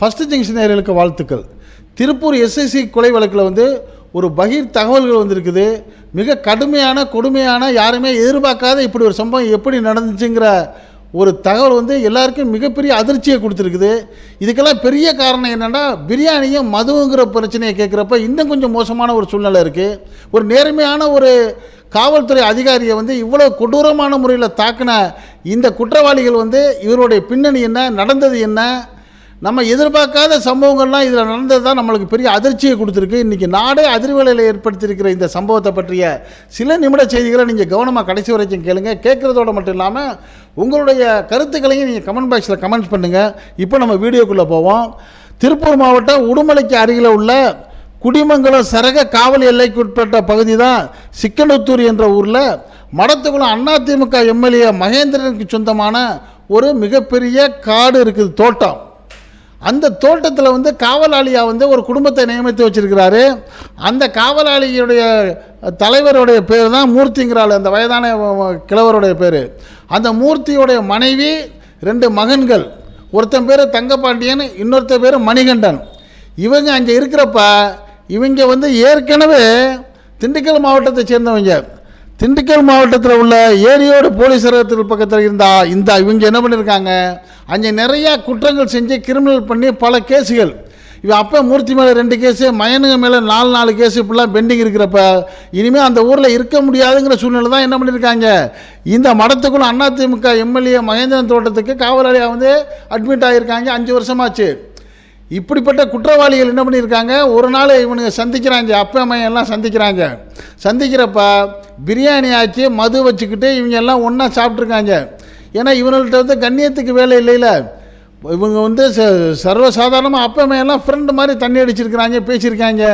First junction நேர்களுக்கு வாழ்த்துக்கள். Tiruppur SSC கொலை வழக்கில் வந்து ஒரு பகிர் தகவல்கள் வந்திருக்குது. மிக கடுமையான கொடுமையான யாருமே எதிர்பார்க்காத இப்படி ஒரு சம்பவம் எப்படி நடந்துச்சுங்கிற ஒரு தகவல் வந்து எல்லாருக்கும் மிகப்பெரிய அதிர்ச்சியை கொடுத்துருக்குது. இதுக்கெல்லாம் பெரிய காரணம் என்னென்னா பிரியாணியும் மதுங்கிற பிரச்சனையை கேட்குறப்ப இன்னும் கொஞ்சம் மோசமான ஒரு சூழ்நிலை இருக்குது ஒரு நேர்மையான ஒரு காவல்துறை அதிகாரியை வந்து இவ்வளோ கொடூரமான முறையில் தாக்கின இந்த குற்றவாளிகள் வந்து இவருடைய பின்னணி என்ன நடந்தது என்ன நம்ம எதிர்பார்க்காத சம்பவங்கள்லாம் இதில் நடந்தது தான் நம்மளுக்கு பெரிய அதிர்ச்சியை கொடுத்துருக்கு. இன்றைக்கி நாடே அதிர்வலையில் ஏற்படுத்தியிருக்கிற இந்த சம்பவத்தை பற்றிய சில நிமிட செய்திகளை நீங்கள் கவனமாக கடைசி வரைக்கும் கேளுங்க. கேட்குறதோட மட்டும் இல்லாமல் உங்களுடைய கருத்துக்களையும் நீங்கள் கமெண்ட் பாக்ஸில் கமெண்ட் பண்ணுங்கள் இப்போ நம்ம வீடியோக்குள்ளே போவோம். திருப்பூர் மாவட்டம் உடுமலைக்கு அருகில் உள்ள குடிமங்கலம் சரக காவல் எல்லைக்கு உட்பட்ட பகுதி தான் சிக்கனத்தூர் என்ற ஊரில் மடத்துக்குளம் அதிமுக எம்எல்ஏ மகேந்திரனுக்கு சொந்தமான ஒரு மிகப்பெரிய காடு இருக்குது தோட்டம். அந்த தோட்டத்தில் வந்து காவலாளியாக வந்து ஒரு குடும்பத்தை நியமித்து வச்சுருக்கிறாரு. அந்த காவலாளியுடைய தலைவருடைய பேர் தான் மூர்த்திங்கிறாள் அந்த வயதான கிழவருடைய பேர். அந்த மூர்த்தியுடைய மனைவி ரெண்டு மகன்கள். ஒருத்தன் பேர் தங்கப்பாண்டியன் இன்னொருத்தன் பேர் மணிகண்டன். இவங்க அங்கே இருக்கிறப்ப இவங்க வந்து ஏற்கனவே திண்டுக்கல் மாவட்டத்தை சேர்ந்தவங்க. திண்டுக்கல் மாவட்டத்தில் உள்ள ஏரியோடு போலீஸ் நிலையத்தில் பக்கத்தில் இருந்தா இந்த இவங்க என்ன பண்ணியிருக்காங்க அங்கே நிறையா குற்றங்கள் செஞ்சு கிரிமினல் பண்ணி பல கேஸுகள் இவன் அப்போ மூர்த்தி மேலே ரெண்டு கேஸு மயனுங்க மேலே நாலு நாலு கேஸு இப்படிலாம் பெண்டிங் இருக்கிறப்ப இனிமேல் அந்த ஊரில் இருக்க முடியாதுங்கிற சூழ்நிலை தான் என்ன பண்ணியிருக்காங்க இந்த மடத்துக்குள்ள அதிமுக எம்எல்ஏ மகேந்திரன் தோட்டத்துக்கு காவலாளியாக வந்து அட்மிட் ஆகியிருக்காங்க அஞ்சு வருஷமாச்சு. இப்படிப்பட்ட குற்றவாளிகள் என்ன பண்ணியிருக்காங்க? ஒரு நாள் இவனுங்க சந்திக்கிறாங்க அப்பா அம்மையன் எல்லாம் சந்திக்கிறாங்க. சந்திக்கிறப்ப பிரியாணி ஆச்சு மது வச்சுக்கிட்டு இவங்க எல்லாம் ஒன்றா சாப்பிட்ருக்காங்க ஏன்னா இவங்கள்ட்ட வந்து கண்ணியத்துக்கு வேலை இல்லைல்ல இவங்க வந்து ச சர்வசாதாரணமாக அப்பா அம்மையெல்லாம் ஃப்ரெண்டு மாதிரி தண்ணி அடிச்சிருக்கிறாங்க பேசியிருக்காங்க.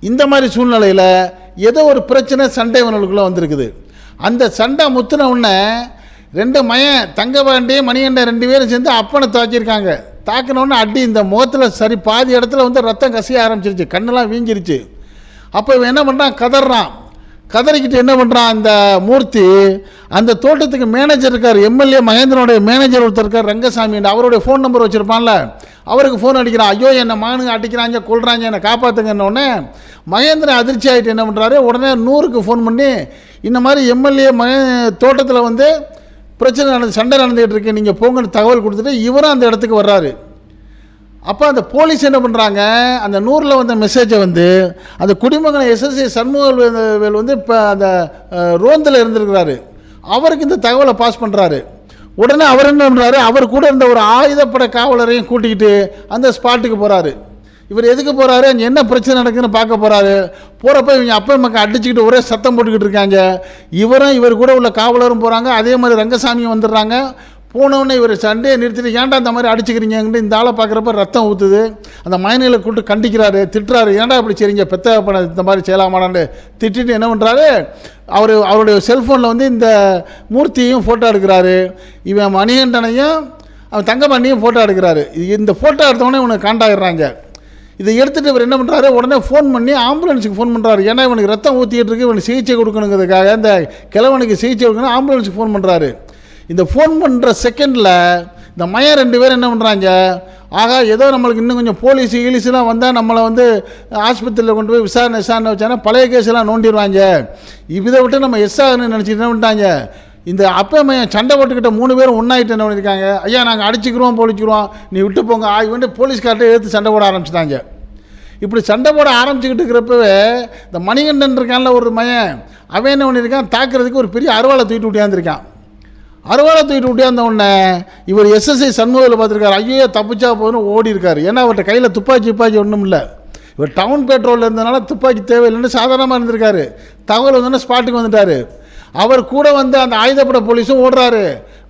இந்த மாதிரி சூழ்நிலையில் ஏதோ ஒரு பிரச்சனை சண்டை இவனுக்குள்ளே வந்திருக்குது. அந்த சண்டை முத்தின உடனே ரெண்டு மயன் தங்கபாண்டி மணிகண்டன் ரெண்டு பேரும் சேர்ந்து அப்பனை தாக்கியிருக்காங்க தாக்கினோடனே அடி இந்த முகத்தில் சரி பாதி இடத்துல வந்து ரத்தம் கசிய ஆரம்பிச்சிருச்சு. கண்ணெல்லாம் வீங்கிருச்சு. அப்போ இவன் என்ன பண்ணுறான் கதறான். கதறிக்கிட்டு என்ன பண்ணுறான் அந்த மூர்த்தி அந்த தோட்டத்துக்கு மேனேஜர் இருக்கார் எம்எல்ஏ மகேந்திரனுடைய மேனேஜர் ஒருத்தர் இருக்கார் ரங்கசாமி அவருடைய ஃபோன் நம்பர் வச்சுருப்பான்ல. அவருக்கு ஃபோன் அடிக்கிறான். ஐயோ என்னை மானுங்க அடிக்கிறாங்க கொள்கிறாங்க என்னை காப்பாற்றுங்கன்னொடனே மகேந்திரன் அதிர்ச்சி ஆகிட்டு என்ன பண்ணுறாரு உடனே நூறுக்கு ஃபோன் பண்ணி இந்த மாதிரி எம்எல்ஏ மகே தோட்டத்தில் வந்து பிரச்சனை நடந்து சண்டை நடந்துகிட்டு இருக்கு நீங்கள் போங்கன்னு தகவல் கொடுத்துட்டு இவரும் அந்த இடத்துக்கு வர்றாரு. அப்போ அந்த போலீஸ் என்ன பண்ணுறாங்க அந்த நூறில் வந்த மெசேஜை வந்து அந்த குடிமகன் எஸ்எஸ்சி சண்முகவேல் வந்து இப்போ அந்த ரோந்தில் இருந்திருக்கிறாரு. அவருக்கு இந்த தகவலை பாஸ் பண்ணுறாரு உடனே அவர் என்ன பண்ணுறாரு அவர் கூட இருந்த ஒரு ஆயுதப்பட காவலரையும் கூட்டிக்கிட்டு அந்த ஸ்பாட்டுக்கு போகிறாரு இவர் எதுக்கு போகிறாரு அங்கே என்ன பிரச்சனை நடக்குதுன்னு பார்க்க போகிறாரு போகிறப்ப இவங்க அப்பா மக்கள் அடிச்சுக்கிட்டு ஒரே சத்தம் போட்டுக்கிட்டு இருக்காங்க. இவரும் இவர் கூட உள்ள காவலரும் போகிறாங்க அதே மாதிரி ரங்கசாமியும் வந்துடுறாங்க. போனவுடனே இவர் சண்டையை நிறுத்திட்டு ஏன்டா இந்த மாதிரி அடிச்சுக்கிறீங்கன்ட்டு இந்த ஆளை பார்க்குறப்ப ரத்தம் ஊற்றுது அந்த மைனியில் கூப்பிட்டு கண்டிக்கிறாரு திட்டுறாரு. ஏன்டா இப்படி செய்றீங்க? பெத்த பண்ண இந்த மாதிரி செய்யலாமாடான்னு திட்டிட்டு என்ன பண்ணுறாரு அவர் அவருடைய செல்ஃபோனில் வந்து இந்த மூர்த்தியையும் ஃபோட்டோ எடுக்கிறாரு. இவன் மணிகண்டனையும் அவன் தங்கமணியும் ஃபோட்டோ எடுக்கிறாரு. இந்த ஃபோட்டோ எடுத்தவொடனே இவனுக்கு காண்டாகிறாங்க இதை எடுத்துகிட்டு இவர் என்ன பண்ணுறாரு உடனே ஃபோன் பண்ணி ஆம்புலன்ஸுக்கு ஃபோன் பண்ணுறாரு ஏன்னா இவனுக்கு ரத்தம் ஊற்றிட்டு இருக்கு இவனுக்கு சிகிச்சை கொடுக்கணுங்கிறதுக்காக இந்த கிழவனுக்கு சிகிச்சை கொடுக்கணும் ஆம்புலன்ஸுக்கு ஃபோன் பண்ணுறாரு இந்த ஃபோன் பண்ணுற செகண்டில் இந்த மயம் ரெண்டு பேரும் என்ன பண்ணுறாங்க ஆகா ஏதோ நம்மளுக்கு இன்னும் கொஞ்சம் போலீஸ் கீலீஸ்லாம் வந்தால் நம்மளை வந்து ஆஸ்பத்திரியில் கொண்டு போய் விசாரணை விசாரணை வச்சானா பழைய கேஸெல்லாம் நோண்டிடுவாங்க. இதை விட்டு நம்ம எஸ் ஆகணும்னு நினச்சிட்டு என்ன பண்ணிட்டாங்க? இந்த அப்பா சண்டை போட்டுக்கிட்ட மூணு பேரும் ஒன்றாயிட்டு என்ன பண்ணியிருக்காங்க? ஐயா நாங்கள் அடிச்சுக்கிறோம் போலிச்சுக்கிறோம். நீ விட்டு போங்க. ஆகி வந்து போலீஸ்கார்ட்டை எடுத்து சண்டை போட ஆரம்பிச்சிட்டாங்க. இப்படி சண்டை போட ஆரம்பிச்சுக்கிட்டு இருக்கிறப்பவே இந்த மணிகண்டன் இருக்கான்ல ஒரு மையன் அவன் என்ன பண்ணியிருக்கான்? தாக்குறதுக்கு ஒரு பெரிய அருவாளை தூக்கிட்டு விட்டியாந்துருக்கான் அருவாளை தூக்கிட்டு விட்டியாந்த உடனே இவர் எஸ்எஸ்ஐ சண்முகத்தில் பார்த்துருக்காரு. ஐயோ தப்பிச்சா போதுன்னு ஓடி இருக்காரு ஏன்னா அவர்கிட்ட கையில் துப்பாக்கி துப்பாக்கி ஒன்றும் இல்லை. இவர் டவுன் பெட்ரோலில் இருந்தனால துப்பாக்கி தேவையில்லைன்னு சாதாரணமாக இருந்திருக்காரு. தகவல் வந்தோன்னே ஸ்பாட்டுக்கு வந்துட்டார். அவர் கூட வந்து அந்த ஆயுதப்பட போலீஸும் ஓடுறாரு.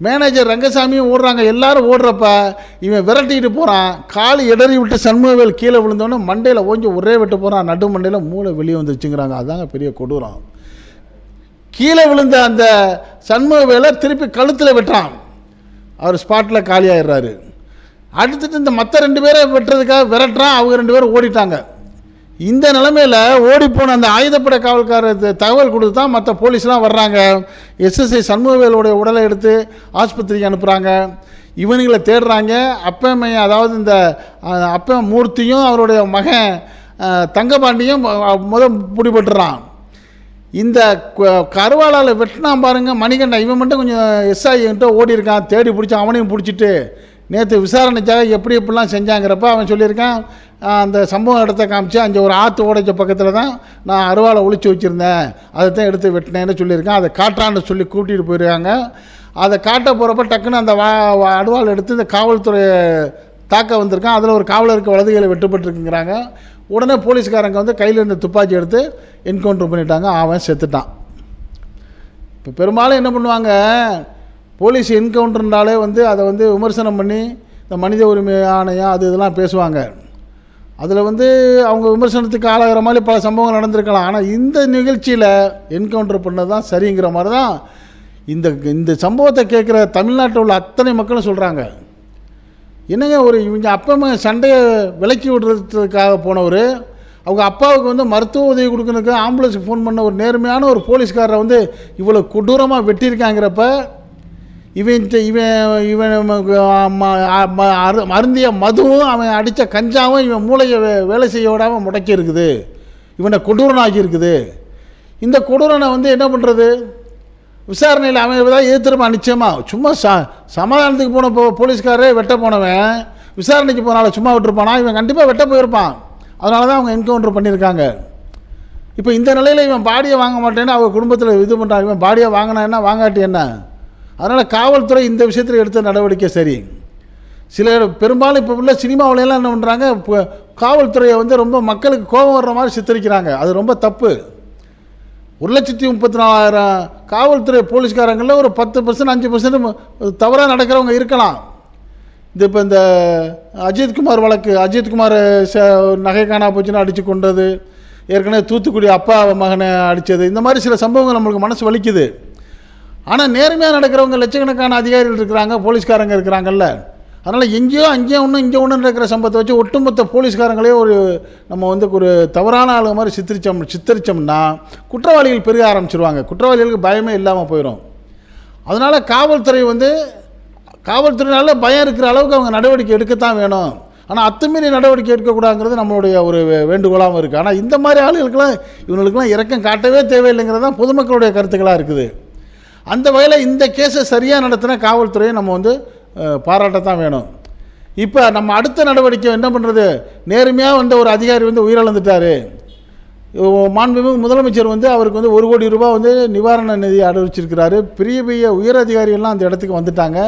மேனேஜர் ரங்கசாமியும் ஓடுறாங்க. எல்லாரும் ஓடுறப்ப இவன் விரட்டிக்கிட்டு போகிறான் கால் இடறி விட்டு சண்முகவேல் கீழே விழுந்தோன்னே மண்டையில் ஓஞ்சி ஒரே விட்டு போகிறான் நடு மண்டையில் மூளை வெளியே வந்துருச்சுங்கிறாங்க. அதுதாங்க பெரிய கொடூரம். கீழே விழுந்த அந்த சண்முகவேலை திருப்பி கழுத்தில் வெட்டுறான். அவர் ஸ்பாட்டில் காலியாகிடுறாரு அடுத்துட்டு இந்த மற்ற ரெண்டு பேரை வெட்டுறதுக்காக விரட்டுறான். அவங்க ரெண்டு பேரும் ஓடிட்டாங்க. இந்த நிலமையில் ஓடிப்போன அந்த ஆயுதப்படை காவல்காரர் தகவல் கொடுத்து தான் மற்ற போலீஸ்லாம் வர்றாங்க. எஸ்எஸ்ஐ சண்முகவேலுடைய உடலை எடுத்து ஆஸ்பத்திரிக்கு அனுப்புகிறாங்க இவனுங்களை தேடுறாங்க. அப்பமைய அதாவது இந்த அப்ப மூர்த்தியும் அவருடைய மகன் தங்கபாண்டியும் முத பிடிபட்டுறான். இந்த கருவாளால் வெட்டினான் பாருங்க மணிகண்டன். இவன் மட்டும் கொஞ்சம் எஸ்ஐ என்கிட்ட ஓடி இருக்கான் தேடி பிடிச்சி அவனையும் பிடிச்சிட்டு நேற்று விசாரணைக்காக எப்படி எப்படிலாம் செஞ்சாங்கிறப்ப அவன் சொல்லியிருக்கான் அந்த சம்பவம் இடத்த காமிச்சு அங்கே ஒரு ஆற்று ஓடைச்ச பக்கத்தில் தான் நான் அருவாளை ஒழிச்சு வச்சுருந்தேன். அதை தான் எடுத்து வெட்டினேன்னு சொல்லியிருக்கான். அதை காட்டான்னு சொல்லி கூட்டிகிட்டு போயிருக்காங்க. அதை காட்ட போகிறப்ப டக்குன்னு அந்த வா அருவாள் எடுத்து இந்த காவல்துறை தாக்க வந்திருக்கான். அதில் ஒரு காவலருக்கு வலதுகளை வெட்டுப்பட்டுருக்குங்கிறாங்க. உடனே போலீஸ்காரங்க வந்து கையில் இருந்த துப்பாக்கி எடுத்து என்கவுண்டர் பண்ணிட்டாங்க. அவன் செத்துட்டான். இப்போ பெரும்பாலும் என்ன பண்ணுவாங்க போலீஸ் என்கவுண்டர்னாலே வந்து அதை வந்து விமர்சனம் பண்ணி இந்த மனித உரிமை ஆணையம் அது இதெல்லாம் பேசுவாங்க. அதில் வந்து அவங்க விமர்சனத்துக்கு ஆளாகிற மாதிரி பல சம்பவங்கள் நடந்திருக்கலாம். ஆனால் இந்த நிகழ்ச்சியில் என்கவுண்டர் பண்ணது தான் சரிங்கிற மாதிரி தான் இந்த இந்த சம்பவத்தை கேட்குற தமிழ்நாட்டில் உள்ள அத்தனை மக்களும் சொல்கிறாங்க என்னங்க ஒரு இவங்க அப்பா சண்டையை விலக்கி விடுறதுக்காக போனவர் அவங்க அப்பாவுக்கு வந்து மருத்துவ உதவி கொடுக்கறதுக்கு ஆம்புலன்ஸுக்கு ஃபோன் பண்ண ஒரு நேர்மையான ஒரு போலீஸ்காரரை வந்து இவ்வளோ கொடூரமாக வெட்டியிருக்காங்கிறப்ப இவன் இவன் இவன் அரு- அருந்திய மதுவும் அவன் அடித்த கஞ்சாவும் இவன் மூளையை வே- வேலை செய்ய விடாமல் முடக்கி இருக்குது. இவனை கொடூரனாகி இருக்குது. இந்த கொடூரனை வந்து என்ன பண்ணுறது விசாரணையில் அவன் ஏதாவது எதிர்த்திருப்பான் நிச்சயமாக சும்மா ச சமாதானத்துக்கு போன போ போலீஸ்காரே வெட்ட போனவன். விசாரணைக்கு போனால சும்மா விட்டுருப்பானா? இவன் கண்டிப்பாக வெட்ட போயிருப்பான். அதனால தான் அவங்க என்கவுண்டர் பண்ணியிருக்காங்க. இப்போ இந்த நிலையில் இவன் பாடியை வாங்க மாட்டேன்னு அவங்க குடும்பத்தில் இது பண்ணுறான் இவன் பாடியை வாங்கினா என்ன? வாங்காட்டி என்ன? அதனால் காவல்துறை இந்த விஷயத்தில் எடுத்த நடவடிக்கை சரி. சில பெரும்பாலும் இப்போ உள்ள சினிமாவிலலாம் என்ன பண்ணுறாங்க இப்போ காவல்துறையை வந்து ரொம்ப மக்களுக்கு கோபம் வர்ற மாதிரி சித்தரிக்கிறாங்க. அது ரொம்ப தப்பு. ஒரு லட்சத்தி முப்பத்தி நாலாயிரம் காவல்துறை போலீஸ்காரங்களில் ஒரு பத்து பர்சன்ட் அஞ்சு பர்சன்ட் தவறாக நடக்கிறவங்க இருக்கலாம். இது இப்போ இந்த அஜித்குமார் வழக்கு அஜித்குமார் ச நகை காணா போச்சுன்னு அடித்து கொண்டது ஏற்கனவே தூத்துக்குடி அப்பா மகனை அடித்தது இந்த மாதிரி சில சம்பவங்கள் நம்மளுக்கு மனசு வலிக்குது. ஆனால் நேர்மையாக நடக்கிறவங்க லட்சக்கணக்கான அதிகாரிகள் இருக்கிறாங்க போலீஸ்காரங்க இருக்கிறாங்கல்ல. அதனால் எங்கேயோ அங்கேயோ ஒன்று இங்கே ஒன்று நடக்கிற சம்பவத்தை வச்சு ஒட்டுமொத்த போலீஸ்காரங்களே ஒரு நம்ம வந்து ஒரு தவறான ஆளுங்க மாதிரி சித்தரிச்சோம் சித்தரித்தோம்னா குற்றவாளிகள் பெருக ஆரம்பிச்சிருவாங்க. குற்றவாளிகளுக்கு பயமே இல்லாமல் போயிடும் அதனால் காவல்துறை வந்து காவல்துறையினால பயம் இருக்கிற அளவுக்கு அவங்க நடவடிக்கை எடுக்கத்தான் வேணும். ஆனால் அத்துமீறி நடவடிக்கை எடுக்கக்கூடாதுங்கிறது நம்மளுடைய ஒரு வேண்டுகோளாகவும் இருக்குது ஆனால் இந்த மாதிரி ஆளுகளுக்கெல்லாம் இவங்களுக்கெல்லாம் இறக்கம் காட்டவே தேவையில்லைங்கிறது தான் பொதுமக்களுடைய கருத்துக்களாக இருக்குது. அந்த வகையில் இந்த கேஸை சரியாக நடத்தின காவல்துறையை நம்ம வந்து பாராட்ட பாராட்டத்தான் வேணும். இப்போ நம்ம அடுத்த நடவடிக்கை என்ன பண்ணுறது நேர்மையாக வந்த ஒரு அதிகாரி வந்து உயிரிழந்துட்டார். மாண்புமிகு முதலமைச்சர் வந்து அவருக்கு வந்து ஒரு கோடி ரூபாய் வந்து நிவாரண நிதி அறிவிச்சிருக்கிறாரு. பெரிய பெரிய உயர் அதிகாரிகள்லாம் அந்த இடத்துக்கு வந்துட்டாங்க.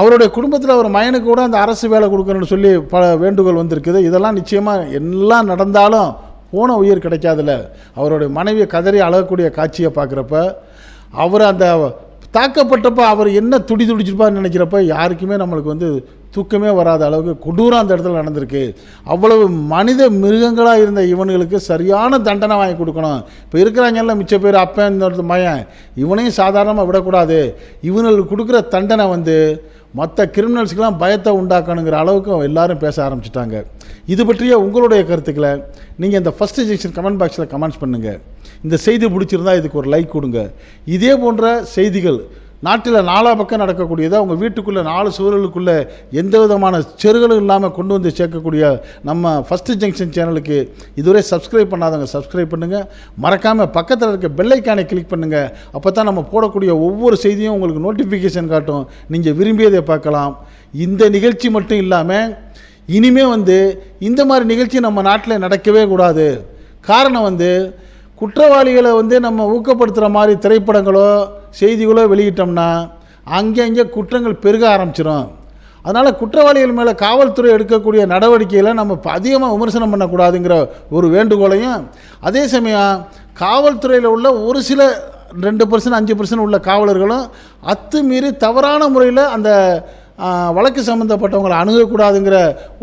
அவருடைய குடும்பத்தில் ஒரு மயனுக்கு கூட அந்த அரசு வேலை கொடுக்கணும்னு சொல்லி பல வேண்டுகோள் வந்திருக்குது. இதெல்லாம் நிச்சயமாக எல்லாம் நடந்தாலும் போன உயிர் கிடைக்காதில்ல. அவருடைய மனைவியை கதறி அழகக்கூடிய காட்சியை பார்க்குறப்ப அவர் அந்த தாக்கப்பட்டப்ப அவர் என்ன துடி துடிச்சிருப்பான்னு நினைக்கிறப்ப யாருக்குமே நம்மளுக்கு வந்து தூக்கமே வராத அளவுக்கு கொடூரம் அந்த இடத்துல நடந்திருக்கு. அவ்வளவு மனித மிருகங்களாக இருந்த இவனுங்களுக்கு சரியான தண்டனை வாங்கி கொடுக்கணும். இப்போ இருக்கிறாங்கல்ல மிச்ச பேர் அப்பன் இன்னொருத்த மயன் இவனையும் சாதாரணமாக விடக்கூடாது. இவனுங்களுக்கு கொடுக்குற தண்டனை வந்து மற்ற கிரிமினல்ஸ்க்கெலாம் பயத்தை உண்டாக்கணுங்கிற அளவுக்கு எல்லாரும் பேச ஆரம்பிச்சிட்டாங்க. இது பற்றிய உங்களுடைய கருத்துக்களை நீங்கள் இந்த ஃபஸ்ட் செக்ஷன் கமெண்ட் பாக்ஸில் கமெண்ட்ஸ் பண்ணுங்கள் இந்த செய்தி பிடிச்சிருந்தா இதுக்கு ஒரு லைக் கொடுங்க. இதே போன்ற செய்திகள் நாட்டில் நாலா பக்கம் நடக்கக்கூடியதை அவங்க வீட்டுக்குள்ளே நாலு சூழலுக்குள்ளே எந்த விதமான செருகளும் இல்லாமல் கொண்டு வந்து சேர்க்கக்கூடிய நம்ம ஃபஸ்ட்டு ஜங்ஷன் சேனலுக்கு இதுவரை சப்ஸ்கிரைப் பண்ணாதவங்க சப்ஸ்கிரைப் பண்ணுங்கள் மறக்காமல் பக்கத்தில் இருக்க பெல்லைக்கானை கிளிக் பண்ணுங்கள் அப்போ தான் நம்ம போடக்கூடிய ஒவ்வொரு செய்தியும் உங்களுக்கு நோட்டிஃபிகேஷன் காட்டும். நீங்கள் விரும்பியதை பார்க்கலாம். இந்த நிகழ்ச்சி மட்டும் இல்லாமல் இனிமே வந்து இந்த மாதிரி நிகழ்ச்சி நம்ம நாட்டில் நடக்கவே கூடாது. காரணம் வந்து குற்றவாளிகளை வந்து நம்ம ஊக்கப்படுத்துகிற மாதிரி திரைப்படங்களோ செய்திகளோ வெளியிட்டோம்னா அங்கே அங்கே குற்றங்கள் பெருக ஆரம்பிச்சிடும் அதனால் குற்றவாளிகள் மேலே காவல்துறை எடுக்கக்கூடிய நடவடிக்கைகளை நம்ம அதிகமாக விமர்சனம் பண்ணக்கூடாதுங்கிற ஒரு வேண்டுகோளையும் அதே சமயம் காவல்துறையில் உள்ள ஒரு சில ரெண்டு பர்சன்ட் அஞ்சு பர்சன்ட் உள்ள காவலர்களும் அத்துமீறி தவறான முறையில் அந்த வழக்கு சம்மந்தப்பட்டவங்களை அணுகக்கூடாதுங்கிற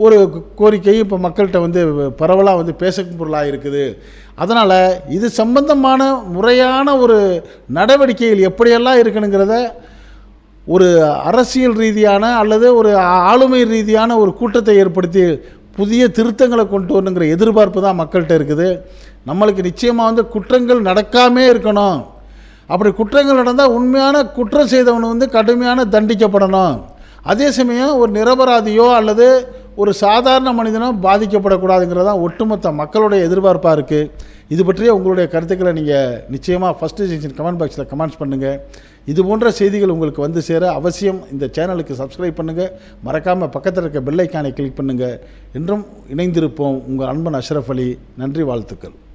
ஒரு கோரிக்கையும் இப்போ மக்கள்கிட்ட வந்து பரவலாக வந்து பேசும் பொருளாக இருக்குது. அதனால் இது சம்பந்தமான முறையான ஒரு நடவடிக்கைகள் எப்படியெல்லாம் இருக்கணுங்கிறத ஒரு அரசியல் ரீதியான அல்லது ஒரு ஆளுமை ரீதியான ஒரு கூட்டத்தை ஏற்படுத்தி புதிய திருத்தங்களை கொண்டு வரணுங்கிற எதிர்பார்ப்பு தான் மக்கள்கிட்ட இருக்குது. நம்மளுக்கு நிச்சயமாக வந்து குற்றங்கள் நடக்காமே இருக்கணும். அப்படி குற்றங்கள் நடந்தால் உண்மையான குற்றம் செய்தவன் வந்து கடுமையான தண்டிக்கப்படணும். அதே சமயம் ஒரு நிரபராதியோ அல்லது ஒரு சாதாரண மனிதனோ பாதிக்கப்படக்கூடாதுங்கிறதான் ஒட்டுமொத்த மக்களுடைய எதிர்பார்ப்பாக இருக்குது இது பற்றிய உங்களுடைய கருத்துக்களை நீங்கள் நிச்சயமாக ஃபஸ்ட்டு செக்ஷன் கமெண்ட் பாக்ஸில் கமெண்ட்ஸ் பண்ணுங்கள் இது போன்ற செய்திகள் உங்களுக்கு வந்து சேர அவசியம் இந்த சேனலுக்கு சப்ஸ்கிரைப் பண்ணுங்கள் மறக்காமல் பக்கத்தில் இருக்க பெல்லைக்கானை கிளிக் பண்ணுங்கள் என்றும் இணைந்திருப்போம் உங்கள் அன்பன் அஷ்ரஃப் அலி. நன்றி வாழ்த்துக்கள்.